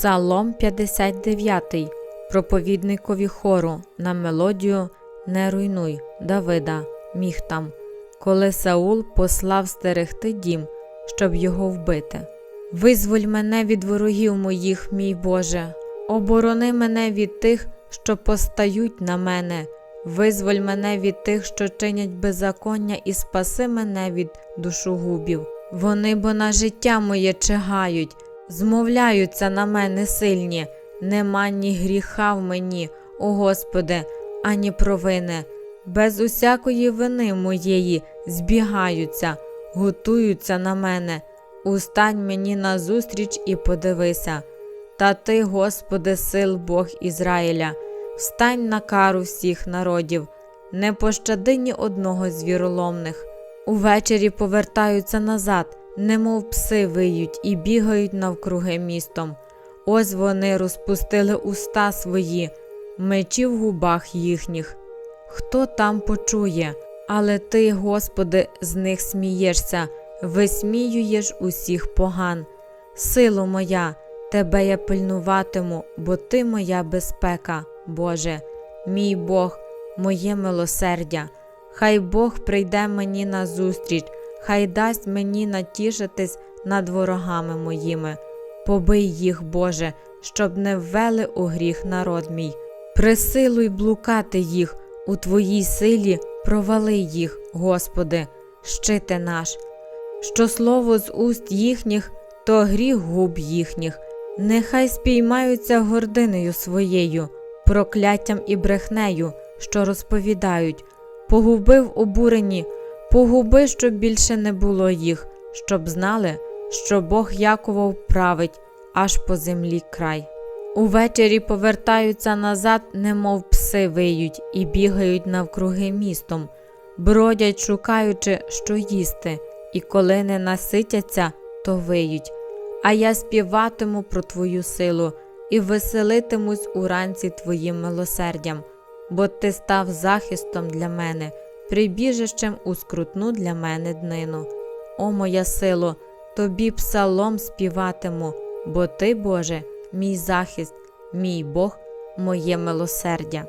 Псалом 59, проповідникові хору на мелодію Не руйнуй Давида, Міхтам, коли Саул послав стерегти дім, щоб його вбити. Визволь мене від ворогів моїх, мій Боже, оборони мене від тих, що постають на мене, визволь мене від тих, що чинять беззаконня, і спаси мене від душогубів. Вони бо на життя моє чигають, змовляються на мене сильні, нема ні гріха в мені, о Господи, ані провини. Без усякої вини моєї збігаються, готуються на мене. Устань мені назустріч і подивися. Та ти, Господи, сил Бог Ізраїля, встань на кару всіх народів, не пощади ні одного з віроломних. Увечері повертаються назад, немов пси виють і бігають навкруги містом. Ось вони розпустили уста свої, мечі в губах їхніх. Хто там почує, але ти, Господи, з них смієшся, висміюєш усіх поган. Сило моя, тебе я пильнуватиму, бо ти моя безпека, Боже, мій Бог, моє милосердя. Хай Бог прийде мені назустріч, хай дасть мені натішитись над ворогами моїми. Побий їх, Боже, щоб не ввели у гріх народ мій. Присилуй блукати їх, у Твоїй силі провали їх, Господи, щите наш. Що слово з уст їхніх, то гріх губ їхніх, нехай спіймаються гординою своєю, прокляттям і брехнею, що розповідають, погубив обурені, погуби, щоб більше не було їх, щоб знали, що Бог Якова вправить аж по землі край. Увечері повертаються назад, немов пси виють, і бігають навкруги містом, бродять, шукаючи, що їсти, і коли не наситяться, то виють. А я співатиму про твою силу і веселитимусь уранці твоїм милосердям, бо ти став захистом для мене, прибіжищем у скрутну для мене днину. О моя сило, тобі псалом співатиму, бо ти, Боже, мій захист, мій Бог, моє милосердя.